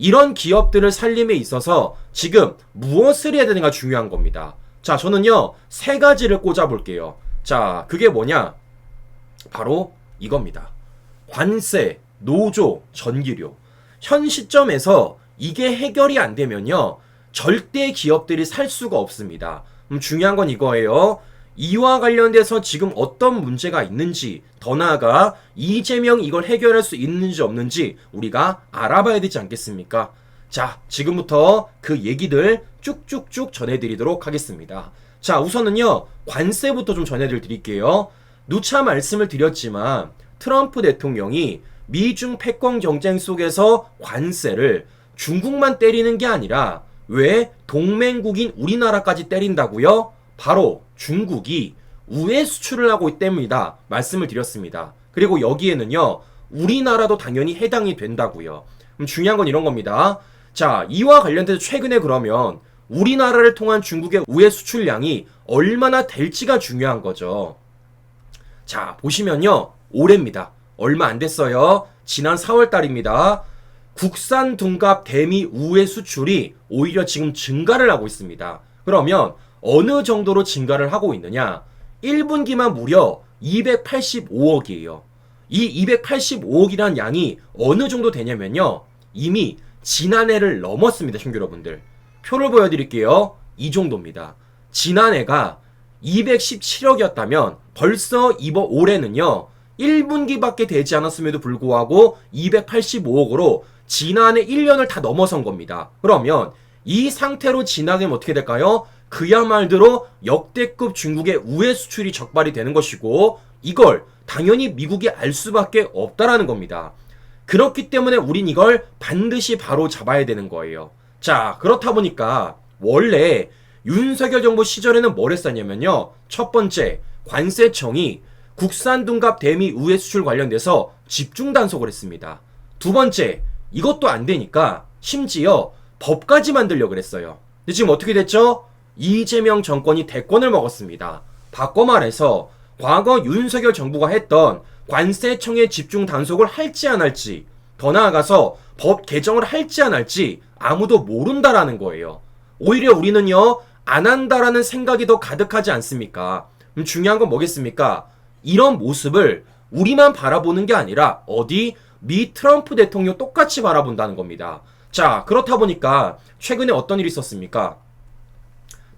이런 기업들을 살림에 있어서 지금 무엇을 해야 되는가 중요한 겁니다. 자, 저는요, 세 가지를 꽂아볼게요. 자, 그게 뭐냐? 바로 이겁니다. 관세, 노조, 전기료. 현 시점에서 이게 해결이 안 되면요, 절대 기업들이 살 수가 없습니다. 음, 중요한 건 이거예요. 이와 관련돼서 지금 어떤 문제가 있는지, 더 나아가 이재명 이걸 해결할 수 있는지 없는지 우리가 알아봐야 되지 않겠습니까? 자, 지금부터 그 얘기들 쭉쭉쭉 전해드리도록 하겠습니다. 자, 우선은요, 관세부터 좀 전해드릴게요. 누차 말씀을 드렸지만, 트럼프 대통령이 미중 패권 경쟁 속에서 관세를 중국만 때리는 게 아니라 왜 동맹국인 우리나라까지 때린다고요? 바로 중국이 우회 수출을 하고 때문이다. 말씀을 드렸습니다. 그리고 여기에는요, 우리나라도 당연히 해당이 된다고요. 그럼 중요한 건 이런 겁니다. 자, 이와 관련돼서 최근에 그러면 우리나라를 통한 중국의 우회 수출량이 얼마나 될지가 중요한 거죠. 자, 보시면요. 올해입니다. 얼마 안 됐어요. 지난 4월 달입니다. 국산 둔갑 대미 우회 수출이 오히려 지금 증가를 하고 있습니다. 그러면 어느 정도로 증가를 하고 있느냐? 1분기만 무려 285억이에요. 이 285억이란 양이 어느 정도 되냐면요. 이미 지난해를 넘었습니다, 형규 여러분들. 표를 보여드릴게요. 이 정도입니다. 지난해가 217억이었다면 벌써 이번 올해는요. 1분기밖에 되지 않았음에도 불구하고 285억으로 지난해 1년을 다 넘어선 겁니다. 그러면 이 상태로 지나가면 어떻게 될까요? 그야말로 역대급 중국의 우회 수출이 적발이 되는 것이고 이걸 당연히 미국이 알 수밖에 없다라는 겁니다. 그렇기 때문에 우린 이걸 반드시 바로 잡아야 되는 거예요. 자, 그렇다 보니까 원래 윤석열 정부 시절에는 뭘 했었냐면요. 첫 번째, 관세청이 국산 둔갑 대미 우회 수출 관련돼서 집중 단속을 했습니다. 두 번째, 이것도 안 되니까 심지어 법까지 만들려고 그랬어요. 근데 지금 어떻게 됐죠? 이재명 정권이 대권을 먹었습니다. 바꿔 말해서 과거 윤석열 정부가 했던 관세청의 집중 단속을 할지 안 할지 더 나아가서 법 개정을 할지 안 할지 아무도 모른다라는 거예요. 오히려 우리는요 안 한다라는 생각이 더 가득하지 않습니까? 음, 중요한 건 뭐겠습니까? 이런 모습을 우리만 바라보는 게 아니라 어디 미 트럼프 대통령 똑같이 바라본다는 겁니다. 자 그렇다 보니까 최근에 어떤 일이 있었습니까?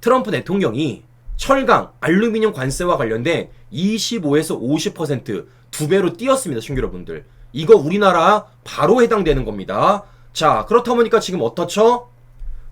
트럼프 대통령이 철강, 알루미늄 관세와 관련된 25에서 50%두 배로 뛰었습니다, 신규 여러분들. 이거 우리나라 바로 해당되는 겁니다. 자, 그렇다 보니까 지금 어떻죠?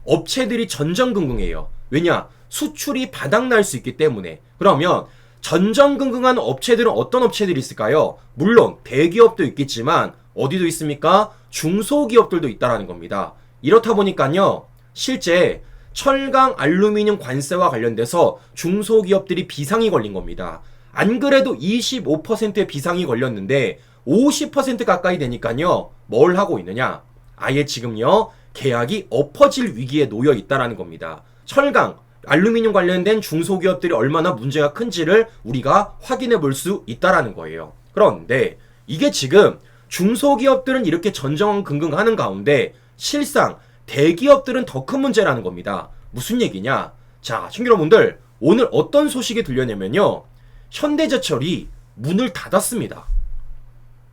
업체들이 전전긍긍해요. 왜냐? 수출이 바닥날 수 있기 때문에. 그러면 전전긍긍한 업체들은 어떤 업체들이 있을까요? 물론 대기업도 있겠지만 어디도 있습니까? 중소기업들도 있다라는 겁니다. 이렇다 보니까요. 실제 철강 알루미늄 관세와 관련돼서 중소기업들이 비상이 걸린 겁니다. 안 그래도 25%의 비상이 걸렸는데 50% 가까이 되니까요. 뭘 하고 있느냐? 아예 지금요. 계약이 엎어질 위기에 놓여 있다라는 겁니다. 철강, 알루미늄 관련된 중소기업들이 얼마나 문제가 큰지를 우리가 확인해 볼 수 있다라는 거예요. 그런데 이게 지금 중소기업들은 이렇게 전정긍긍 하는 가운데 실상 대기업들은 더 큰 문제라는 겁니다. 무슨 얘기냐? 자, 여러분들, 오늘 어떤 소식이 들렸냐면요. 현대제철이 문을 닫았습니다.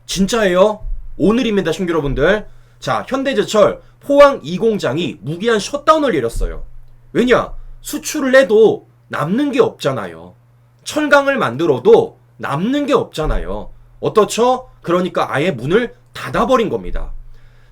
진짜예요? 오늘입니다, 여러분들. 자, 현대제철 포항 2공장이 무기한 셧다운을 내렸어요. 왜냐? 수출을 해도 남는 게 없잖아요. 철강을 만들어도 남는 게 없잖아요. 어떻죠? 그러니까 아예 문을 닫아버린 겁니다.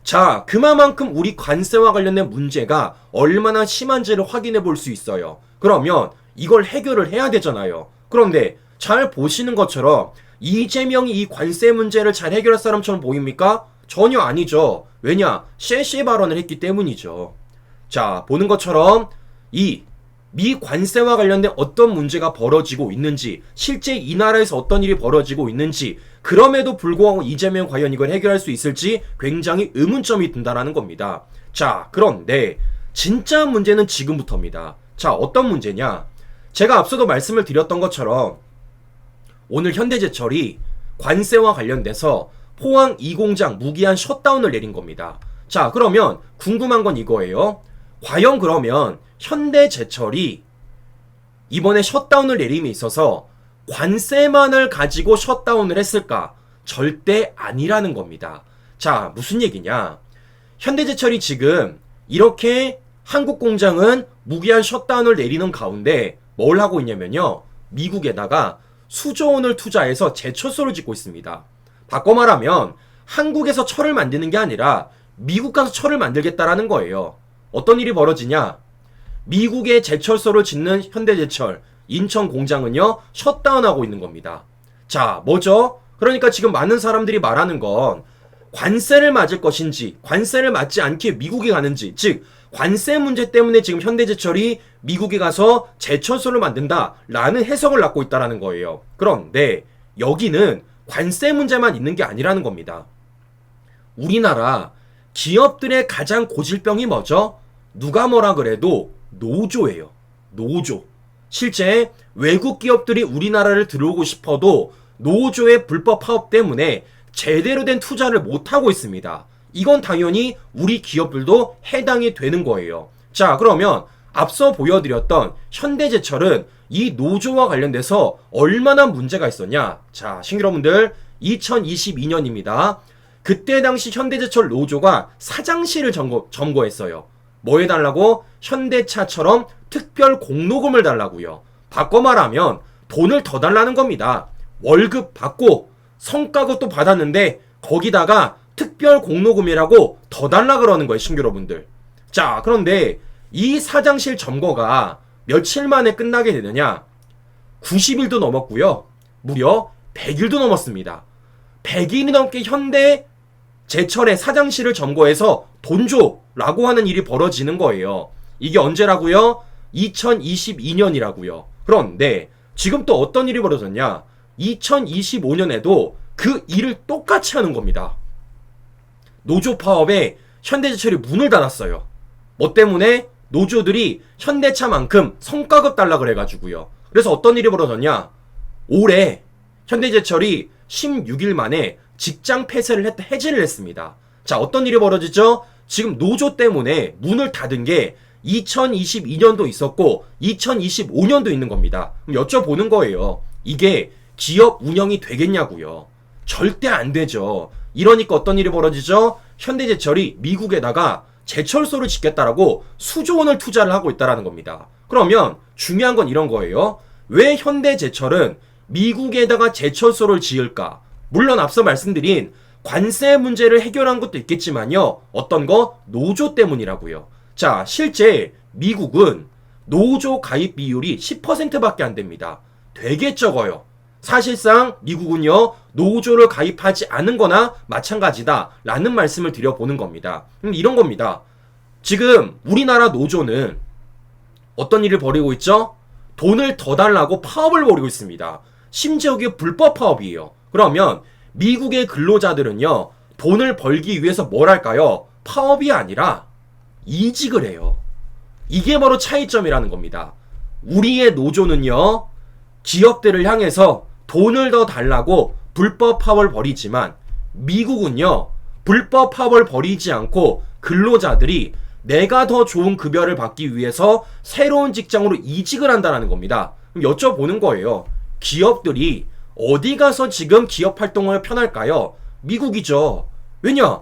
자, 그만큼 우리 관세와 관련된 문제가 얼마나 심한지를 확인해 볼 수 있어요. 그러면 이걸 해결을 해야 되잖아요. 그런데 잘 보시는 것처럼 이재명이 이 관세 문제를 잘 해결할 사람처럼 보입니까? 전혀 아니죠. 왜냐? 셰시 발언을 했기 때문이죠. 자, 보는 것처럼 이 미 관세와 관련된 어떤 문제가 벌어지고 있는지, 실제 이 나라에서 어떤 일이 벌어지고 있는지, 그럼에도 불구하고 이재명 과연 이걸 해결할 수 있을지 굉장히 의문점이 든다라는 겁니다. 자, 그런데 진짜 문제는 지금부터입니다. 자, 어떤 문제냐? 제가 앞서도 말씀을 드렸던 것처럼 오늘 현대제철이 관세와 관련돼서 포항 2공장 무기한 셧다운을 내린 겁니다. 자, 그러면 궁금한 건 이거예요. 과연 그러면 현대제철이 이번에 셧다운을 내림에 있어서 관세만을 가지고 셧다운을 했을까? 절대 아니라는 겁니다. 자, 무슨 얘기냐? 현대제철이 지금 이렇게 한국 공장은 무기한 셧다운을 내리는 가운데 뭘 하고 있냐면요. 미국에다가 수조 원을 투자해서 제철소를 짓고 있습니다. 바꿔 말하면 한국에서 철을 만드는 게 아니라 미국 가서 철을 만들겠다라는 거예요. 어떤 일이 벌어지냐? 미국의 제철소를 짓는 현대제철 인천 공장은요 셧다운하고 있는 겁니다. 자, 뭐죠? 그러니까 지금 많은 사람들이 말하는 건 관세를 맞을 것인지 관세를 맞지 않게 미국에 가는지 즉 관세 문제 때문에 지금 현대제철이 미국에 가서 제철소를 만든다라는 해석을 낳고 있다라는 거예요. 그런데 여기는 관세 문제만 있는 게 아니라는 겁니다. 우리나라 기업들의 가장 고질병이 뭐죠? 누가 뭐라 그래도 노조예요. 노조. 실제 외국 기업들이 우리나라를 들어오고 싶어도 노조의 불법 파업 때문에 제대로 된 투자를 못하고 있습니다. 이건 당연히 우리 기업들도 해당이 되는 거예요. 자, 그러면 앞서 보여드렸던 현대제철은 이 노조와 관련돼서 얼마나 문제가 있었냐? 자, 신기러분들 2022년입니다. 그때 당시 현대제철 노조가 사장실을 점거, 점거했어요. 뭐 해달라고? 현대차처럼 특별 공로금을 달라고요. 바꿔 말하면 돈을 더 달라는 겁니다. 월급 받고 성과급도 받았는데 거기다가 특별 공로금이라고 더 달라 그러는 거예요, 신규러분들. 자, 그런데 이 사장실 점거가 며칠 만에 끝나게 되느냐? 90일도 넘었고요. 무려 100일도 넘었습니다. 100일이 넘게 현대 제철의 사장실을 점거해서 돈 줘라고 하는 일이 벌어지는 거예요. 이게 언제라고요? 2022년이라고요. 그런데 지금 또 어떤 일이 벌어졌냐? 2025년에도 그 일을 똑같이 하는 겁니다. 노조 파업에 현대제철이 문을 닫았어요. 뭐 때문에 노조들이 현대차만큼 성과급 달라 그래가지고요. 그래서 어떤 일이 벌어졌냐? 올해 현대제철이 16일 만에 직장 폐쇄를 했, 해지를 했습니다. 자, 어떤 일이 벌어지죠? 지금 노조 때문에 문을 닫은 게 2022년도 있었고 2025년도 있는 겁니다. 여쭤보는 거예요. 이게 기업 운영이 되겠냐고요. 절대 안 되죠. 이러니까 어떤 일이 벌어지죠? 현대제철이 미국에다가 제철소를 짓겠다라고 수조 원을 투자를 하고 있다라는 겁니다. 그러면 중요한 건 이런 거예요. 왜 현대제철은 미국에다가 제철소를 지을까? 물론 앞서 말씀드린 관세 문제를 해결한 것도 있겠지만요. 어떤 거? 노조 때문이라고요. 자, 실제 미국은 노조 가입 비율이 10%밖에 안 됩니다. 되게 적어요. 사실상 미국은요, 노조를 가입하지 않은 거나 마찬가지다. 라는 말씀을 드려보는 겁니다. 음, 이런 겁니다. 지금 우리나라 노조는 어떤 일을 벌이고 있죠? 돈을 더 달라고 파업을 벌이고 있습니다. 심지어 이게 불법 파업이에요. 그러면 미국의 근로자들은요, 돈을 벌기 위해서 뭘 할까요? 파업이 아니라 이직을 해요. 이게 바로 차이점이라는 겁니다. 우리의 노조는요, 기업들을 향해서 돈을 더 달라고 불법 파업을 벌이지만 미국은요, 불법 파업을 벌이지 않고 근로자들이 내가 더 좋은 급여를 받기 위해서 새로운 직장으로 이직을 한다는 겁니다. 그럼 여쭤보는 거예요. 기업들이 어디 가서 지금 기업 활동을 편할까요? 미국이죠. 왜냐?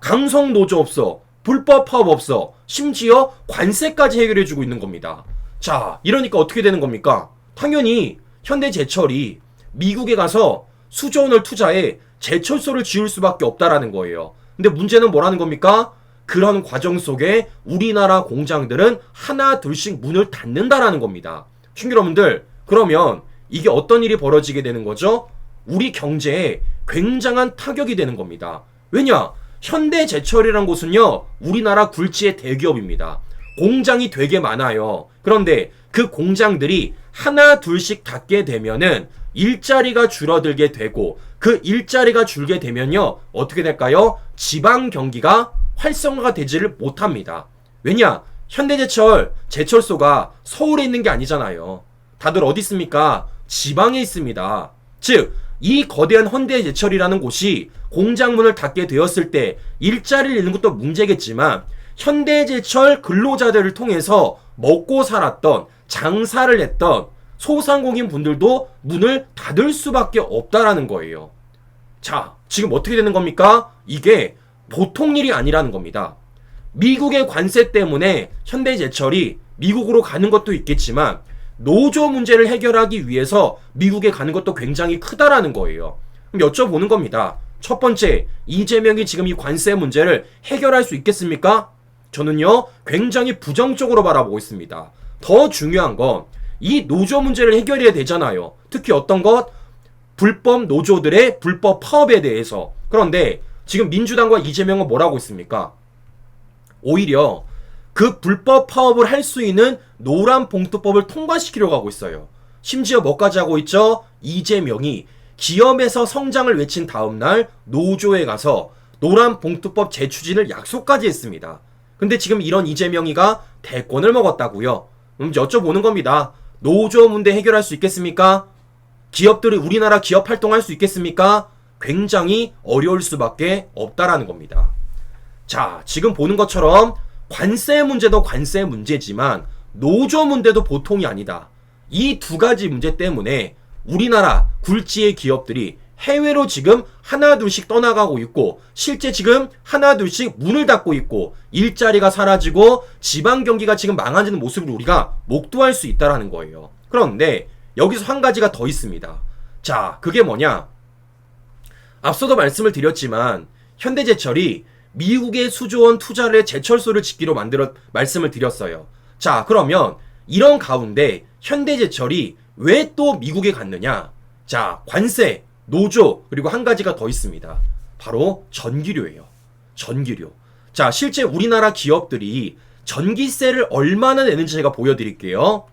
강성 노조 없어. 불법 파업 없어. 심지어 관세까지 해결해주고 있는 겁니다. 자, 이러니까 어떻게 되는 겁니까? 당연히 현대제철이 미국에 가서 수조 원을 투자해 제철소를 지을 수밖에 없다라는 거예요. 근데 문제는 뭐라는 겁니까? 그런 과정 속에 우리나라 공장들은 하나 둘씩 문을 닫는다라는 겁니다. 충기러분들 그러면 이게 어떤 일이 벌어지게 되는 거죠? 우리 경제에 굉장한 타격이 되는 겁니다. 왜냐? 현대제철이란 곳은요, 우리나라 굴지의 대기업입니다. 공장이 되게 많아요. 그런데 그 공장들이 하나 둘씩 닫게 되면은 일자리가 줄어들게 되고 그 일자리가 줄게 되면요, 어떻게 될까요? 지방 경기가 활성화가 되지를 못합니다. 왜냐? 현대제철, 제철소가 서울에 있는 게 아니잖아요. 다들 어디 있습니까? 지방에 있습니다. 즉, 이 거대한 현대 제철이라는 곳이 공장문을 닫게 되었을 때 일자리를 잃는 것도 문제겠지만 현대제철 근로자들을 통해서 먹고 살았던 장사를 했던 소상공인 분들도 문을 닫을 수밖에 없다라는 거예요. 자, 지금 어떻게 되는 겁니까? 이게 보통 일이 아니라는 겁니다. 미국의 관세 때문에 현대제철이 미국으로 가는 것도 있겠지만 노조 문제를 해결하기 위해서 미국에 가는 것도 굉장히 크다라는 거예요. 그럼 여쭤보는 겁니다. 첫 번째, 이재명이 지금 이 관세 문제를 해결할 수 있겠습니까? 저는요, 굉장히 부정적으로 바라보고 있습니다. 더 중요한 건 이 노조 문제를 해결해야 되잖아요. 특히 어떤 것? 불법 노조들의 불법 파업에 대해서. 그런데 지금 민주당과 이재명은 뭐라고 있습니까? 오히려 그 불법 파업을 할 수 있는 노란 봉투법을 통과시키려고 하고 있어요. 심지어 뭐까지 하고 있죠? 이재명이 기업에서 성장을 외친 다음날 노조에 가서 노란 봉투법 재추진을 약속까지 했습니다. 근데 지금 이런 이재명이가 대권을 먹었다고요. 그럼 여쭤보는 겁니다. 노조 문제 해결할 수 있겠습니까? 기업들이 우리나라 기업 활동할 수 있겠습니까? 굉장히 어려울 수밖에 없다라는 겁니다. 자, 지금 보는 것처럼 관세 문제도 관세 문제지만 노조 문제도 보통이 아니다. 이 두 가지 문제 때문에 우리나라 굴지의 기업들이 해외로 지금 하나둘씩 떠나가고 있고 실제 지금 하나둘씩 문을 닫고 있고 일자리가 사라지고 지방 경기가 지금 망하는 모습을 우리가 목도할 수 있다라는 거예요. 그런데 여기서 한 가지가 더 있습니다. 자, 그게 뭐냐? 앞서도 말씀을 드렸지만 현대제철이 미국의 수조원 투자를 제철소를 짓기로 만들어 말씀을 드렸어요. 자, 그러면 이런 가운데 현대제철이 왜 또 미국에 갔느냐? 자, 관세, 노조, 그리고 한 가지가 더 있습니다. 바로 전기료예요. 전기료. 자, 실제 우리나라 기업들이 전기세를 얼마나 내는지 제가 보여드릴게요.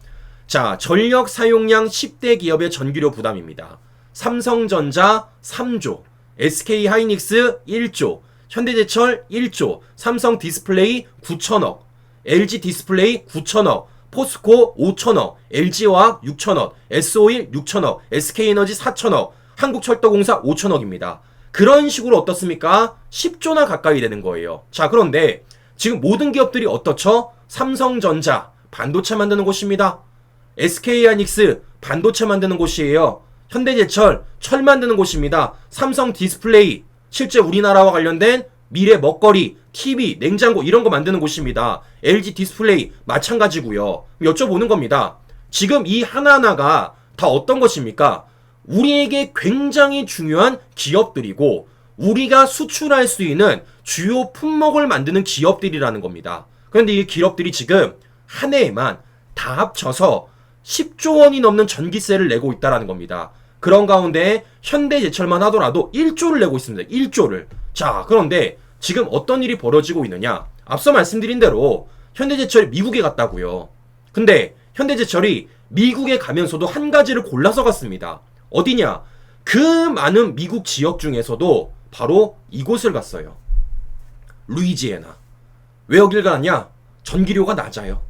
자, 전력 사용량 10대 기업의 전기료 부담입니다. 삼성전자 3조, SK 하이닉스 1조, 현대제철 1조, 삼성 디스플레이 9천억, LG 디스플레이 9천억, 포스코 5천억, LG화학 6천억, SO일 6천억, SK에너지 4천억, 한국철도공사 5천억입니다. 그런 식으로 어떻습니까? 10조나 가까이 되는 거예요. 자, 그런데 지금 모든 기업들이 어떻죠? 삼성전자 반도체 만드는 곳입니다. SK하이닉스 반도체 만드는 곳이에요. 현대제철 철 만드는 곳입니다. 삼성 디스플레이 실제 우리나라와 관련된 미래 먹거리, TV, 냉장고 이런 거 만드는 곳입니다. LG 디스플레이 마찬가지고요. 여쭤보는 겁니다. 지금 이 하나하나가 다 어떤 것입니까? 우리에게 굉장히 중요한 기업들이고 우리가 수출할 수 있는 주요 품목을 만드는 기업들이라는 겁니다. 그런데 이 기업들이 지금 한 해에만 다 합쳐서 10조 원이 넘는 전기세를 내고 있다라는 겁니다. 그런 가운데 현대제철만 하더라도 1조를 내고 있습니다. 1조를. 자, 그런데 지금 어떤 일이 벌어지고 있느냐? 앞서 말씀드린 대로 현대제철이 미국에 갔다고요. 근데 현대제철이 미국에 가면서도 한 가지를 골라서 갔습니다. 어디냐? 그 많은 미국 지역 중에서도 바로 이곳을 갔어요. 루이지애나. 왜 여길 가냐? 전기료가 낮아요.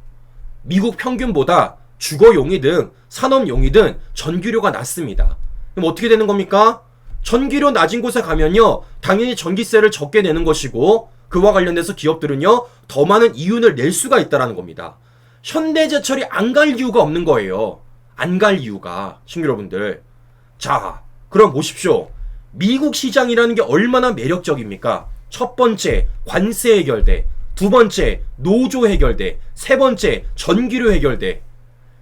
미국 평균보다 주거 용이든 산업 용이든 전기료가 낮습니다. 그럼 어떻게 되는 겁니까? 전기료 낮은 곳에 가면요, 당연히 전기세를 적게 내는 것이고, 그와 관련돼서 기업들은요, 더 많은 이윤을 낼 수가 있다라는 겁니다. 현대제철이 안 갈 이유가 없는 거예요. 안 갈 이유가, 신규 여러분들. 자, 그럼 보십시오. 미국 시장이라는 게 얼마나 매력적입니까? 첫 번째, 관세 해결돼. 두 번째, 노조 해결돼. 세 번째, 전기료 해결돼.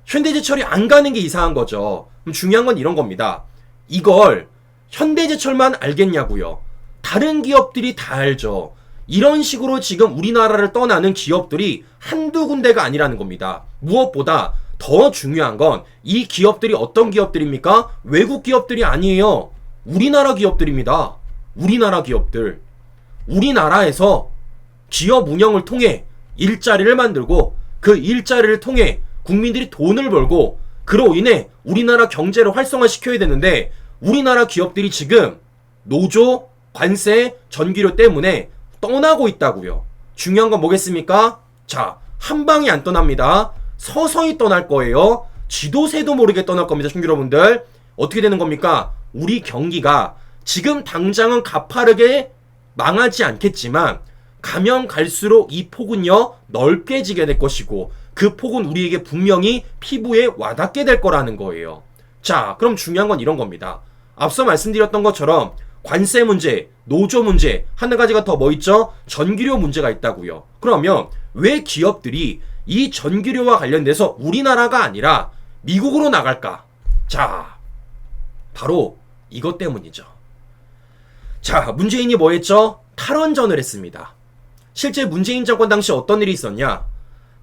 현대제철이 안 가는 게 이상한 거죠. 중요한 건 이런 겁니다. 이걸 현대제철만 알겠냐고요. 다른 기업들이 다 알죠. 이런 식으로 지금 우리나라를 떠나는 기업들이 한두 군데가 아니라는 겁니다. 무엇보다 더 중요한 건 이 기업들이 어떤 기업들입니까? 외국 기업들이 아니에요. 우리나라 기업들입니다. 우리나라 기업들. 우리나라에서 기업 운영을 통해 일자리를 만들고 그 일자리를 통해 국민들이 돈을 벌고 그로 인해 우리나라 경제를 활성화시켜야 되는데 우리나라 기업들이 지금 노조, 관세, 전기료 때문에 떠나고 있다고요. 중요한 건 뭐겠습니까? 자, 한 방이 안 떠납니다. 서서히 떠날 거예요. 지도새도 모르게 떠날 겁니다, 친구 여러분들. 어떻게 되는 겁니까? 우리 경기가 지금 당장은 가파르게 망하지 않겠지만 가면 갈수록 이 폭은요 넓게 지게 될 것이고 그 폭은 우리에게 분명히 피부에 와닿게 될 거라는 거예요. 자, 그럼 중요한 건 이런 겁니다. 앞서 말씀드렸던 것처럼 관세 문제, 노조 문제, 하나 가지가 더 뭐 있죠? 전기료 문제가 있다고요. 그러면 왜 기업들이 이 전기료와 관련돼서 우리나라가 아니라 미국으로 나갈까? 자, 바로 이것 때문이죠. 자, 문재인이 뭐 했죠? 탈원전을 했습니다. 실제 문재인 정권 당시 어떤 일이 있었냐?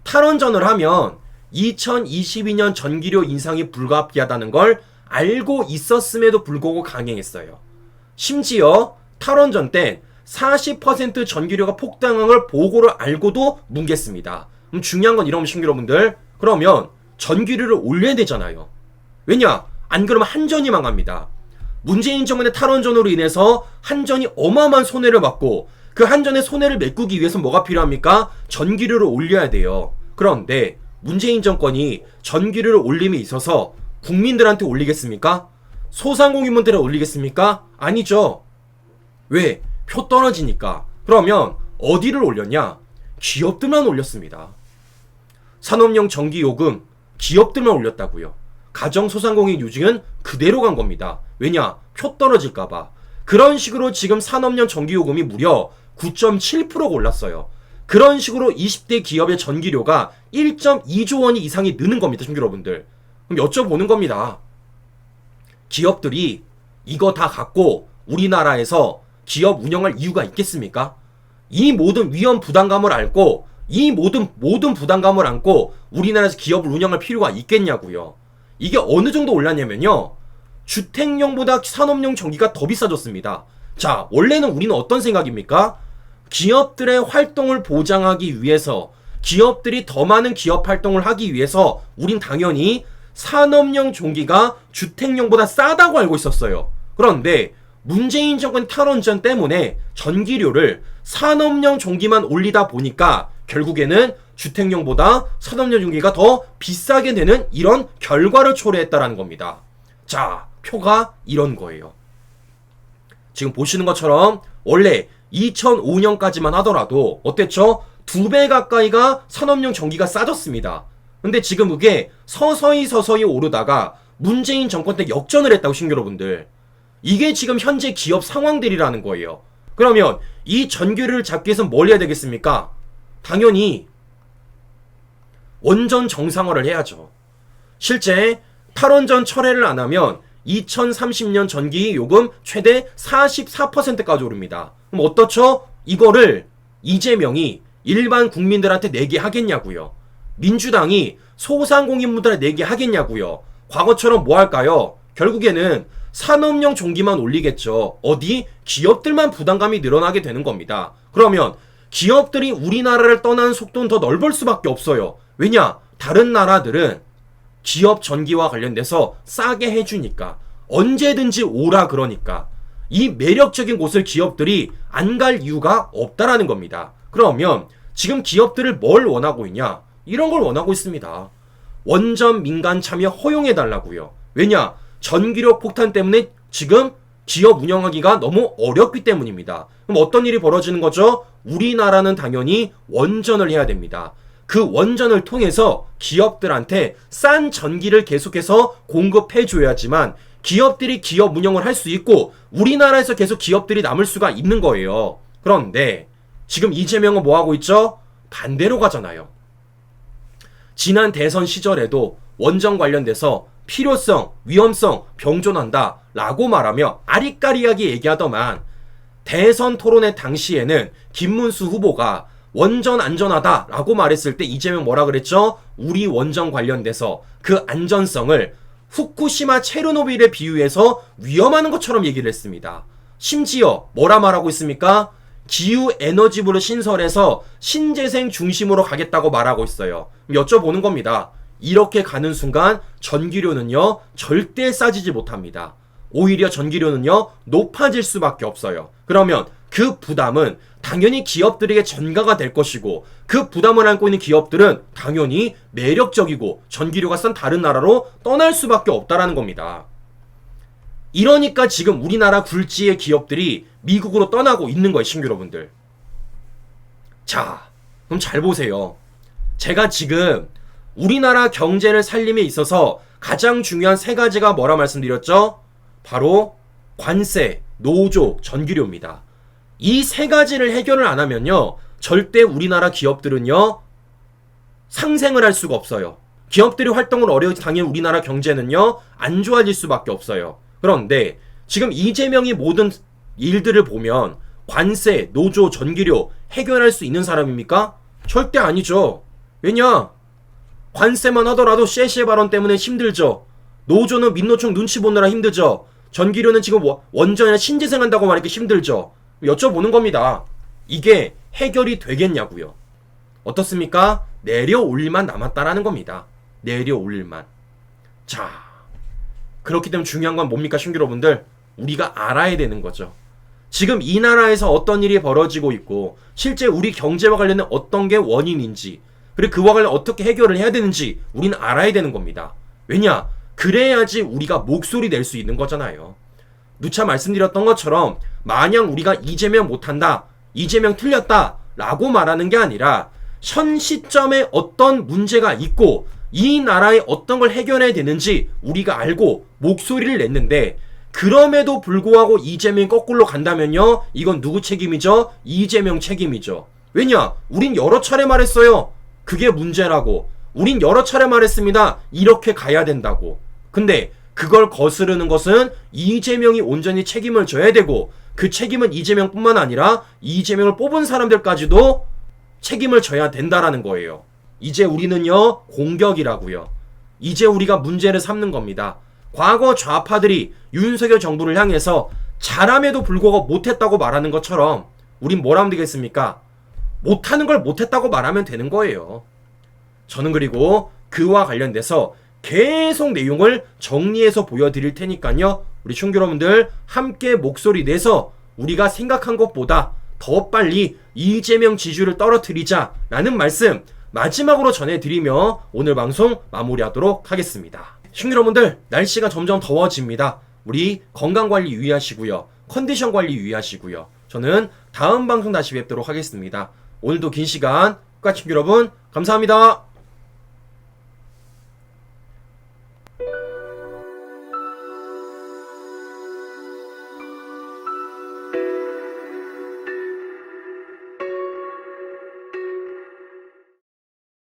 탈원전을 하면 2022년 전기료 인상이 불가피하다는 걸 알고 있었음에도 불구하고 강행했어요. 심지어 탈원전 때40% 전기료가 폭등한 걸 보고를 알고도 뭉갰습니다. 그럼 중요한 건 이런 신규 여러분들. 그러면 전기료를 올려야 되잖아요. 왜냐? 안 그러면 한전이 망합니다. 문재인 정권의 탈원전으로 인해서 한전이 어마어마한 손해를 받고 그 한전의 손해를 메꾸기 위해서 뭐가 필요합니까? 전기료를 올려야 돼요. 그런데 문재인 정권이 전기료를 올림에 있어서 국민들한테 올리겠습니까? 소상공인분들에 올리겠습니까? 아니죠. 왜? 표 떨어지니까. 그러면 어디를 올렸냐? 기업들만 올렸습니다. 산업용 전기요금 기업들만 올렸다고요. 가정 소상공인 유증은 그대로 간 겁니다. 왜냐? 표 떨어질까봐. 그런 식으로 지금 산업용 전기요금이 무려 9.7%가 올랐어요. 그런 식으로 20대 기업의 전기료가 1.2조 원이 이상이 느는 겁니다, 청취 여러분들. 그럼 여쭤보는 겁니다. 기업들이 이거 다 갖고 우리나라에서 기업 운영할 이유가 있겠습니까? 이 모든 위험 부담감을 안고 이 모든 모든 부담감을 안고 우리나라에서 기업을 운영할 필요가 있겠냐고요. 이게 어느 정도 올랐냐면요. 주택용보다 산업용 전기가 더 비싸졌습니다. 자, 원래는 우리는 어떤 생각입니까? 기업들의 활동을 보장하기 위해서 기업들이 더 많은 기업 활동을 하기 위해서 우린 당연히 산업용 전기가 주택용보다 싸다고 알고 있었어요. 그런데 문재인 정권 탈원전 때문에 전기료를 산업용 전기만 올리다 보니까 결국에는 주택용보다 산업용 전기가 더 비싸게 되는 이런 결과를 초래했다라는 겁니다. 자, 표가 이런 거예요. 지금 보시는 것처럼 원래 2005년까지만 하더라도 어땠죠? 두 배 가까이가 산업용 전기가 싸졌습니다. 근데 지금 그게 서서히 서서히 오르다가 문재인 정권 때 역전을 했다고 신규 여러분들. 이게 지금 현재 기업 상황들이라는 거예요. 그러면 이 전기를 잡기 위해서 뭘 해야 되겠습니까? 당연히 원전 정상화를 해야죠. 실제 탈원전 철회를 안 하면 2030년 전기 요금 최대 44%까지 오릅니다. 그럼 어떻죠? 이거를 이재명이 일반 국민들한테 내게 하겠냐고요. 민주당이 소상공인분들한테 내게 하겠냐고요. 과거처럼 뭐 할까요? 결국에는 산업용 전기만 올리겠죠. 어디? 기업들만 부담감이 늘어나게 되는 겁니다. 그러면 기업들이 우리나라를 떠나는 속도는 더 넓을 수밖에 없어요. 왜냐? 다른 나라들은 기업 전기와 관련돼서 싸게 해주니까 언제든지 오라 그러니까 이 매력적인 곳을 기업들이 안 갈 이유가 없다라는 겁니다. 그러면 지금 기업들을 뭘 원하고 있냐? 이런 걸 원하고 있습니다. 원전 민간 참여 허용해 달라고요. 왜냐? 전기료 폭탄 때문에 지금 기업 운영하기가 너무 어렵기 때문입니다. 그럼 어떤 일이 벌어지는 거죠? 우리나라는 당연히 원전을 해야 됩니다. 그 원전을 통해서 기업들한테 싼 전기를 계속해서 공급해 줘야지만 기업들이 기업 운영을 할 수 있고 우리나라에서 계속 기업들이 남을 수가 있는 거예요. 그런데 지금 이재명은 뭐 하고 있죠? 반대로 가잖아요. 지난 대선 시절에도 원전 관련돼서 필요성, 위험성 병존한다 라고 말하며 아리까리하게 얘기하더만 대선 토론회 당시에는 김문수 후보가 원전 안전하다 라고 말했을 때 이재명 뭐라 그랬죠? 우리 원전 관련돼서 그 안전성을 후쿠시마 체르노빌에 비유해서 위험하는 것처럼 얘기를 했습니다. 심지어 뭐라 말하고 있습니까? 기후 에너지부를 신설해서 신재생 중심으로 가겠다고 말하고 있어요. 여쭤보는 겁니다. 이렇게 가는 순간 전기료는요, 절대 싸지지 못합니다. 오히려 전기료는요, 높아질 수밖에 없어요. 그러면 그 부담은 당연히 기업들에게 전가가 될 것이고, 그 부담을 안고 있는 기업들은 당연히 매력적이고, 전기료가 싼 다른 나라로 떠날 수밖에 없다라는 겁니다. 이러니까 지금 우리나라 굴지의 기업들이 미국으로 떠나고 있는 거예요, 신규 여러분들. 자, 그럼 잘 보세요. 제가 지금 우리나라 경제를 살림에 있어서 가장 중요한 세 가지가 뭐라 말씀드렸죠? 바로 관세, 노조, 전기료입니다. 이 세 가지를 해결을 안 하면요, 절대 우리나라 기업들은요, 상생을 할 수가 없어요. 기업들이 활동을 어려워지 당연히 우리나라 경제는요, 안 좋아질 수밖에 없어요. 그런데 지금 이재명이 모든 일들을 보면 관세, 노조, 전기료 해결할 수 있는 사람입니까? 절대 아니죠. 왜냐? 관세만 하더라도 쉐쉐 발언 때문에 힘들죠. 노조는 민노총 눈치 보느라 힘들죠. 전기료는 지금 원- 원전이나 신재생한다고 말하기 힘들죠. 여쭤보는 겁니다. 이게 해결이 되겠냐고요. 어떻습니까? 내려올릴만 남았다라는 겁니다. 내려올릴만. 자, 그렇기 때문에 중요한 건 뭡니까, 신규 여러분들? 우리가 알아야 되는 거죠. 지금 이 나라에서 어떤 일이 벌어지고 있고, 실제 우리 경제와 관련된 어떤 게 원인인지, 그리고 그와 관련 어떻게 해결을 해야 되는지 우리는 알아야 되는 겁니다. 왜냐? 그래야지 우리가 목소리 낼 수 있는 거잖아요. 누차 말씀드렸던 것처럼 마냥 우리가 이재명 못한다, 이재명 틀렸다 라고 말하는 게 아니라 현 시점에 어떤 문제가 있고 이 나라에 어떤 걸 해결해야 되는지 우리가 알고 목소리를 냈는데 그럼에도 불구하고 이재명이 거꾸로 간다면요 이건 누구 책임이죠? 이재명 책임이죠. 왜냐? 우린 여러 차례 말했어요. 그게 문제라고. 우린 여러 차례 말했습니다. 이렇게 가야 된다고. 근데 그걸 거스르는 것은 이재명이 온전히 책임을 져야 되고 그 책임은 이재명뿐만 아니라 이재명을 뽑은 사람들까지도 책임을 져야 된다라는 거예요. 이제 우리는요 공격이라고요. 이제 우리가 문제를 삼는 겁니다. 과거 좌파들이 윤석열 정부를 향해서 잘함에도 불구하고 못했다고 말하는 것처럼 우린 뭘 하면 되겠습니까? 못하는 걸 못했다고 말하면 되는 거예요. 저는 그리고 그와 관련돼서 계속 내용을 정리해서 보여드릴 테니까요. 우리 충 여러분들 함께 목소리 내서 우리가 생각한 것보다 더 빨리 이재명 지지율을 떨어뜨리자라는 말씀 마지막으로 전해드리며 오늘 방송 마무리하도록 하겠습니다. 충 여러분들 날씨가 점점 더워집니다. 우리 건강관리 유의하시고요. 컨디션 관리 유의하시고요. 저는 다음 방송 다시 뵙도록 하겠습니다. 오늘도 긴 시간 국가친구 여러분 감사합니다.